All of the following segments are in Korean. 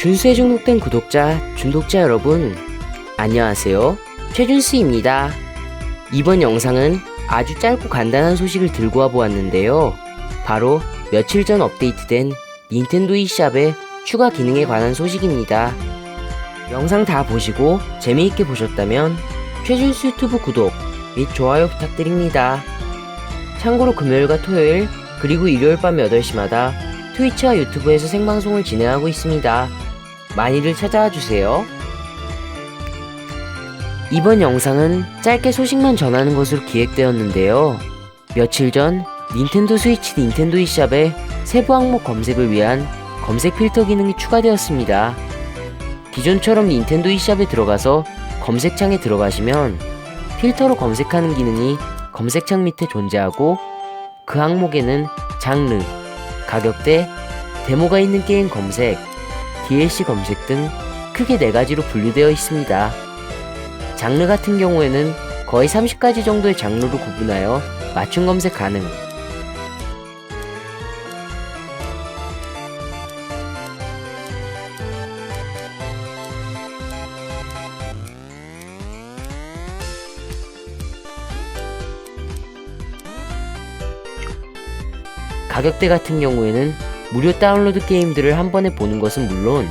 준수에 중독된 구독자, 중독자 여러분, 안녕하세요. 최준수입니다. 이번 영상은 아주 짧고 간단한 소식을 들고 와 보았는데요. 바로 며칠 전 업데이트된 닌텐도 e샵의 추가 기능에 관한 소식입니다. 영상 다 보시고 재미있게 보셨다면 최준수 유튜브 구독 및 좋아요 부탁드립니다. 참고로 금요일과 토요일 그리고 일요일 밤 8시마다 트위치와 유튜브에서 생방송을 진행하고 있습니다. 많이들 찾아와 주세요. 이번 영상은 짧게 소식만 전하는 것으로 기획되었는데요. 며칠 전 닌텐도 스위치 닌텐도 e샵에 세부 항목 검색을 위한 검색 필터 기능이 추가되었습니다. 기존처럼 닌텐도 e샵에 들어가서 검색창에 들어가시면 필터로 검색하는 기능이 검색창 밑에 존재하고 그 항목에는 장르, 가격대, 데모가 있는 게임 검색, DLC 검색 등 크게 네 가지로 분류되어 있습니다. 장르 같은 경우에는 거의 30가지 정도의 장르로 구분하여 맞춤 검색 가능. 가격대 같은 경우에는 무료 다운로드 게임들을 한 번에 보는 것은 물론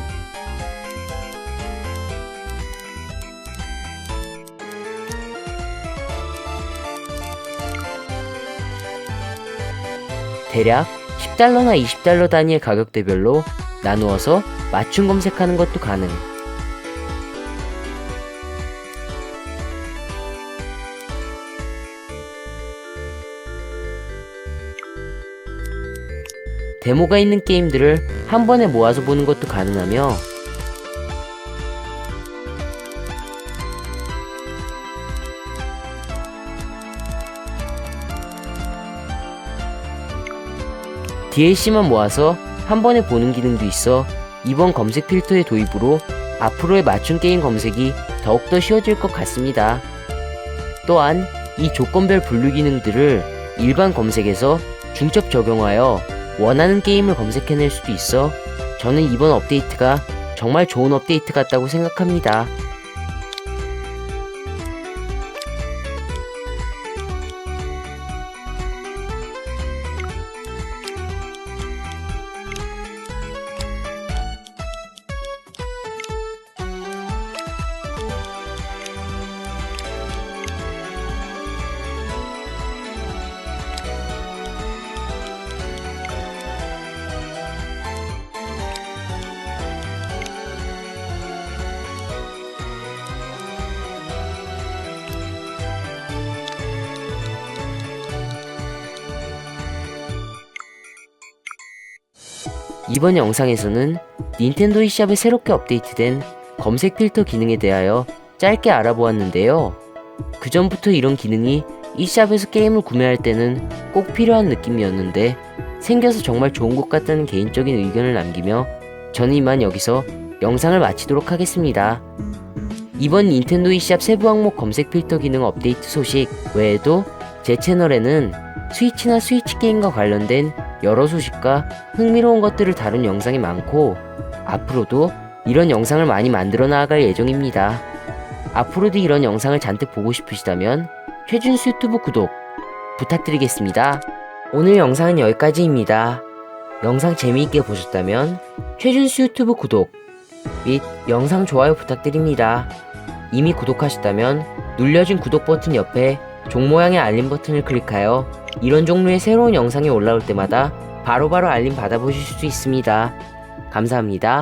대략 10달러나 20달러 단위의 가격대별로 나누어서 맞춤 검색하는 것도 가능. 데모가 있는 게임들을 한 번에 모아서 보는 것도 가능하며 DLC만 모아서 한 번에 보는 기능도 있어 이번 검색 필터의 도입으로 앞으로의 맞춤 게임 검색이 더욱더 쉬워질 것 같습니다. 또한 이 조건별 분류 기능들을 일반 검색에서 중첩 적용하여 원하는 게임을 검색해낼 수도 있어 저는 이번 업데이트가 정말 좋은 업데이트 같다고 생각합니다. 이번 영상에서는 닌텐도 e샵에 새롭게 업데이트된 검색 필터 기능에 대하여 짧게 알아보았는데요. 그 전부터 이런 기능이 e샵에서 게임을 구매할 때는 꼭 필요한 느낌이었는데 생겨서 정말 좋은 것 같다는 개인적인 의견을 남기며 저는 이만 여기서 영상을 마치도록 하겠습니다. 이번 닌텐도 e샵 세부 항목 검색 필터 기능 업데이트 소식 외에도 제 채널에는 스위치나 스위치 게임과 관련된 여러 소식과 흥미로운 것들을 다룬 영상이 많고 앞으로도 이런 영상을 많이 만들어 나아갈 예정입니다. 앞으로도 이런 영상을 잔뜩 보고 싶으시다면 최준수 유튜브 구독 부탁드리겠습니다. 오늘 영상은 여기까지입니다. 영상 재미있게 보셨다면 최준수 유튜브 구독 및 영상 좋아요 부탁드립니다. 이미 구독하셨다면 눌려진 구독 버튼 옆에 종 모양의 알림 버튼을 클릭하여 이런 종류의 새로운 영상이 올라올 때마다 바로바로 알림 받아보실 수 있습니다. 감사합니다.